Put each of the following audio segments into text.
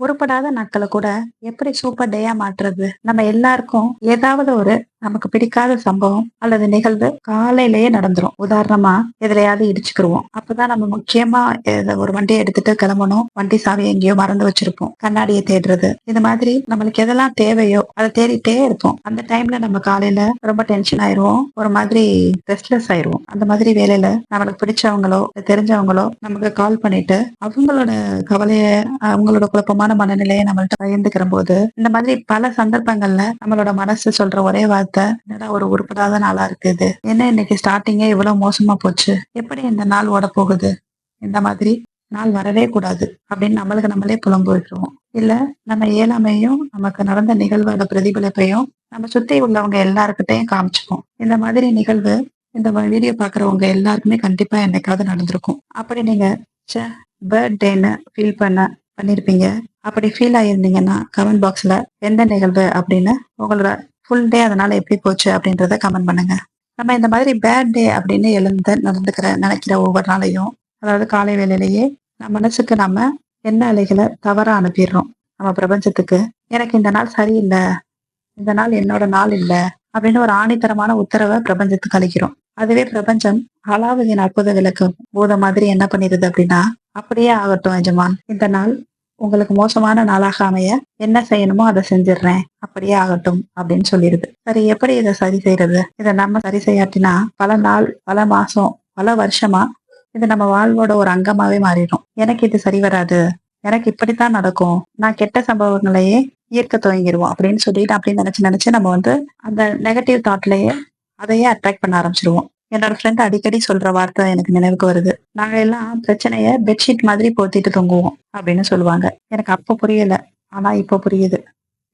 உருப்படாத நாட்களை கூட எப்படி சூப்பர் டேயா மாற்றுறது? நம்ம எல்லாருக்கும் ஏதாவது ஒரு நமக்கு பிடிக்காத சம்பவம் அல்லது நிகழ்வு காலையிலேயே நடந்துரும். உதாரணமா எதுலையாவது இடிச்சுக்கிருவோம். அப்பதான் நம்ம முக்கியமா ஒரு வண்டியை எடுத்துட்டு கிளம்பணும். வண்டி சாவியை எங்கேயோ மறந்து வச்சிருப்போம். கண்ணாடியை தேடுறது. இந்த மாதிரி நம்மளுக்கு எதெல்லாம் தேவையோ அதை தேடிட்டே இருப்போம். அந்த டைம்ல நம்ம காலையில ரொம்ப டென்ஷன் ஆயிருவோம். ஒரு மாதிரி ரெஸ்ட்லெஸ் ஆயிருவோம். அந்த மாதிரி வேலையில நம்மளுக்கு பிடிச்சவங்களோ தெரிஞ்சவங்களோ நமக்கு கால் பண்ணிட்டு அவங்களோட கவலைய அவங்களோட குழப்பமான மனநிலையை நம்மள்ட்ட பயந்துக்கிற போது இந்த மாதிரி பல சந்தர்ப்பங்கள்ல நம்மளோட மனசு சொல்ற ஒரே வார்த்தை என்னடா ஒரு உருப்படாத நாளா இருக்குது? என்ன இன்னைக்கு ஸ்டார்டிங்கே இவ்வளவு மோசமா போச்சு? எப்படி இந்த நாள் ஓட போகுது? இந்த மாதிரி நாள் வரவே கூடாது அப்படின்னு நம்மளுக்கு நம்மளே புலம்பு வைக்கிறோம் இல்ல நம்ம இயலாமையும் நமக்கு நடந்த நிகழ்வோட பிரதிபலிப்பையும் நம்ம சுத்தி உள்ளவங்க எல்லாருக்கிட்டையும் காமிச்சுப்போம். இந்த மாதிரி நிகழ்வு இந்த வீடியோ பாக்குறவங்க எல்லாருக்குமே கண்டிப்பா என்னைக்காவது நடந்திருக்கும். அப்படி நீங்க ச்சே பர்த்டேன்னு ஃபீல் பண்ண பண்ணிருப்பீங்க. அப்படி ஃபீல் ஆயிருந்தீங்கன்னா கமெண்ட் பாக்ஸ்ல எந்த நிகழ்வு அப்படின்னு உங்களோட ஃபுல் டே அதனால எப்படி போச்சு அப்படின்றத கமெண்ட் பண்ணுங்க. நம்ம இந்த மாதிரி பேட் டே அப்படின்னு எழுந்து நடந்துக்கிற நினைக்கிற ஒவ்வொரு நாளையும் அதாவது காலை வேளையிலேயே நம்ம மனசுக்கு நம்ம என்ன அலைகளை தவற அனுப்பிடுறோம். நம்ம பிரபஞ்சத்துக்கு எனக்கு இந்த நாள் சரியில்லை இந்த நாள் என்னோட நாள் இல்லை அப்படின்னு ஒரு ஆணித்தரமான உத்தரவை பிரபஞ்சத்துக்கு அளிக்கிறோம். அதுவே பிரபஞ்சம் அலாவதியின் அற்புத விளக்கு போத மாதிரி என்ன பண்ணிடுது அப்படின்னா அப்படியே ஆகட்டும் எஜமான். இந்த நாள் உங்களுக்கு மோசமான நாளாக அமைய என்ன செய்யணுமோ அதை செஞ்சிடுறேன். அப்படியே ஆகட்டும் அப்படின்னு சொல்லிடுது. சரி எப்படி இதை சரி செய்யறது? இதை நம்ம சரி செய்யாட்டினா பல நாள் பல மாசம் பல வருஷமா இது நம்ம வாழ்வோட ஒரு அங்கமாவே மாறிடும். எனக்கு இது சரி வராது. எனக்கு இப்படித்தான் நடக்கும். நான் கெட்ட சம்பவங்களையே ஈர்க்க துவங்கிடுவோம் அப்படின்னு சொல்லிட்டு அப்படின்னு நினைச்சு நினைச்சு நம்ம வந்து அந்த நெகட்டிவ் தாட்லயே அதையே அட்ராக்ட் பண்ண ஆரம்பிச்சிருவோம். என்னோட ஃப்ரெண்ட் அடிக்கடி சொல்ற வார்த்தை எனக்கு நினைவுக்கு வருது. நாங்க எல்லாம் பிரச்சனைய பெட்ஷீட் மாதிரி போத்திட்டு தொங்குவோம் அப்படின்னு சொல்லுவாங்க. எனக்கு அப்ப புரியல. ஆனா இப்போ புரியுது.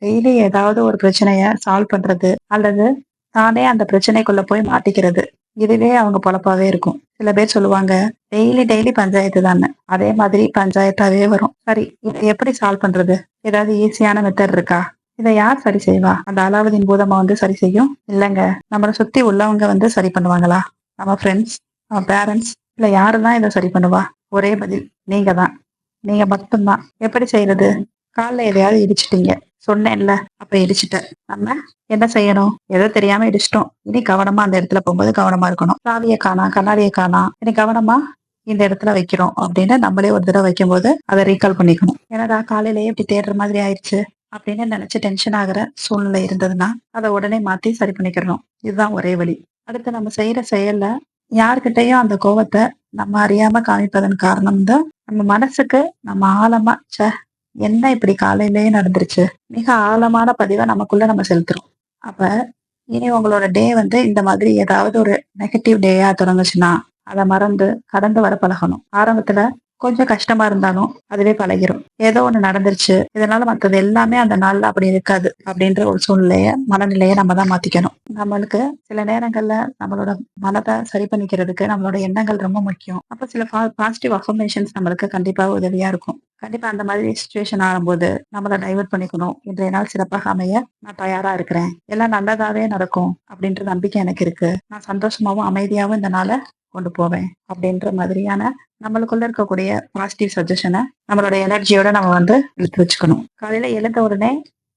டெய்லி ஏதாவது ஒரு பிரச்சனைய சால்வ் பண்றது அல்லது தானே அந்த பிரச்சனைக்குள்ள போய் மாட்டிக்கிறது. இதுவே அவங்க பொழப்பாவே இருக்கும். சில பேர் சொல்லுவாங்க டெய்லி டெய்லி பஞ்சாயத்து தானே அதே மாதிரி பஞ்சாயத்தாவே வரும். சரி இதை எப்படி சால்வ் பண்றது? ஏதாவது ஈஸியான மெத்தட் இருக்கா? இதை யார் சரி செய்வா? அந்த அலாவுதீன் பூதமா வந்து சரி செய்யும்? இல்லைங்க. நம்மளை சுத்தி உள்ளவங்க வந்து சரி பண்ணுவாங்களா? நம்ம ஃப்ரெண்ட்ஸ் நம்ம பேரண்ட்ஸ் இல்ல யாருதான் இதை சரி பண்ணுவா? ஒரே பதில் நீங்க தான் நீங்க மட்டும்தான். எப்படி செய்யறது? காலைல எதையாவது இடிச்சிட்டீங்க. சொன்னேன்ல அப்ப இடிச்சிட்டேன் நம்ம என்ன செய்யணும்? எதோ தெரியாம இடிச்சிட்டோம். இனி கவனமா அந்த இடத்துல போகும்போது கவனமா இருக்கணும். சாவியை காணா கண்ணாடியை காணா. இனி கவனமா இந்த இடத்துல வைக்கிறோம் அப்படின்னு நம்மளே ஒரு தடவை வைக்கும்போது அதை ரீகால் பண்ணிக்கணும். என்னடா காலையிலேயே இப்படி தேடுற மாதிரி ஆயிடுச்சு. அப்படின்னு நினைச்சு டென்ஷன் ஆகிற சூழ்நிலை இருந்ததுன்னா அதை உடனே மாத்தி சரி பண்ணிக்கிறணும். இதுதான் ஒரே வழி. அடுத்து நம்ம செய்யற செயல்ல யார்கிட்டயும் அந்த கோபத்தை நம்ம அறியாம காமிப்பதன் காரணம் தான் நம்ம மனசுக்கு நம்ம ஆழமா ச என்ன இப்படி காலையிலேயே நடந்துருச்சு? மிக ஆழமான பதிவை நமக்குள்ள நம்ம செலுத்துறோம். அப்ப இனி உங்களோட டே வந்து இந்த மாதிரி ஏதாவது ஒரு நெகட்டிவ் டேயா தொடங்குச்சுன்னா அதை மறந்து கடந்து வர பழகணும். ஆரம்பத்துல கொஞ்சம் கஷ்டமா இருந்தாலும் அதுவே பழகிரும். ஏதோ ஒண்ணு நடந்துருச்சு. இதனால மற்றது எல்லாமே அந்த நாள்ல அப்படி இருக்காது அப்படின்ற ஒரு சூழ்நிலைய மனநிலையை நம்ம தான் மாத்திக்கணும். நம்மளுக்கு சில நேரங்கள்ல நம்மளோட மனதை சரி பண்ணிக்கிறதுக்கு நம்மளோட எண்ணங்கள் ரொம்ப முக்கியம். அப்ப சில பாசிட்டிவ் அஃபர்மேஷன்ஸ் நம்மளுக்கு கண்டிப்பா உதவியா இருக்கும். கண்டிப்பா அந்த மாதிரி சுச்சுவேஷன் ஆகும்போது நம்மள டைவர்ட் பண்ணிக்கணும். இன்றைய நாள் சிறப்பாக அமைய நான் தயாரா இருக்கிறேன். எல்லாம் நல்லதாவே நடக்கும் அப்படின்ற நம்பிக்கை எனக்கு இருக்கு. நான் சந்தோஷமாவும் அமைதியாவும் இந்த நாளை கொண்டு போவேன் அப்படின்ற மாதிரியான நம்மளுக்குள்ள இருக்கக்கூடிய பாசிட்டிவ் சஜஷனை நம்மளோட எனர்ஜியோட நம்ம வந்து எடுத்து வச்சுக்கணும். காலையில எழுந்த உடனே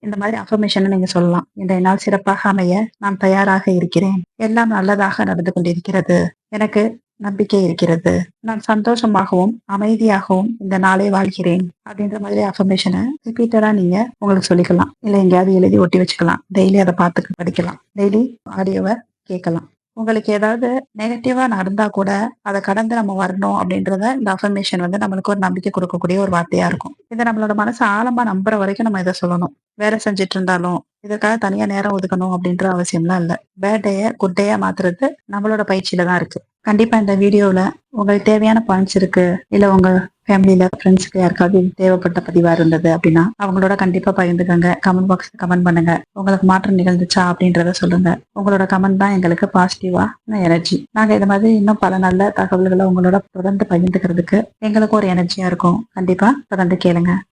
இந்த மாதிரி அஃபர்மேஷனை நீங்க சொல்லலாம். இன்றைய நாள் சிறப்பாக அமைய நான் தயாராக இருக்கிறேன். எல்லாம் நல்லதாக நடந்து கொண்டிருக்கிறது. எனக்கு நம்பிக்கை இருக்கிறது. நான் சந்தோஷமாகவும் அமைதியாகவும் இந்த நாளை வாழ்கிறேன் அப்படின்ற மாதிரி அஃபர்மேஷனை ரிப்பீட்டடா நீங்க உங்களுக்கு சொல்லிக்கலாம். இல்ல எங்கேயாவது எழுதி ஒட்டி வச்சுக்கலாம். டெய்லி அதை பார்த்து படிக்கலாம். டெய்லி ஆடியோவை கேட்கலாம். உங்களுக்கு ஏதாவது நெகட்டிவா நடந்தா கூட அதை கடந்து நம்ம வரணும் அப்படின்றத இந்த அஃபர்மேஷன் வந்து நம்மளுக்கு ஒரு நம்பிக்கை கொடுக்கக்கூடிய ஒரு வார்த்தையா இருக்கும். இதை நம்மளோட மனசு ஆழமா நம்புற வரைக்கும் நம்ம இதை சொல்லணும். வேலை செஞ்சுட்டு இருந்தாலும் இதுக்காக தனியா நேரம் ஒதுக்கணும் அப்படின்ற அவசியம்லாம் இல்லை. பேட் டேய குட் டேயா மாத்துறது நம்மளோட பயிற்சியில தான் இருக்கு. கண்டிப்பா இந்த வீடியோல உங்களுக்கு தேவையான பாயிண்ட்ஸ் இருக்கு. இல்ல உங்க ஃபேமிலியில ஃப்ரெண்ட்ஸ்க்கு யாருக்காவது தேவைப்பட்ட பதிவா இருந்தது அப்படின்னா அவங்களோட கண்டிப்பா பகிர்ந்துக்கங்க. கமெண்ட் பாக்ஸ் கமெண்ட் பண்ணுங்க. உங்களுக்கு மாற்றம் நிகழ்ந்துச்சா அப்படின்றத சொல்லுங்க. உங்களோட கமெண்ட் தான் எங்களுக்கு பாசிட்டிவா எனர்ஜி நாங்க இந்த மாதிரி இன்னும் பல நல்ல தகவல்களை உங்களோட தொடர்ந்து பகிர்ந்துக்கிறதுக்கு எங்களுக்கும் ஒரு எனர்ஜியா இருக்கும். கண்டிப்பா தொடர்ந்து கேளுங்க.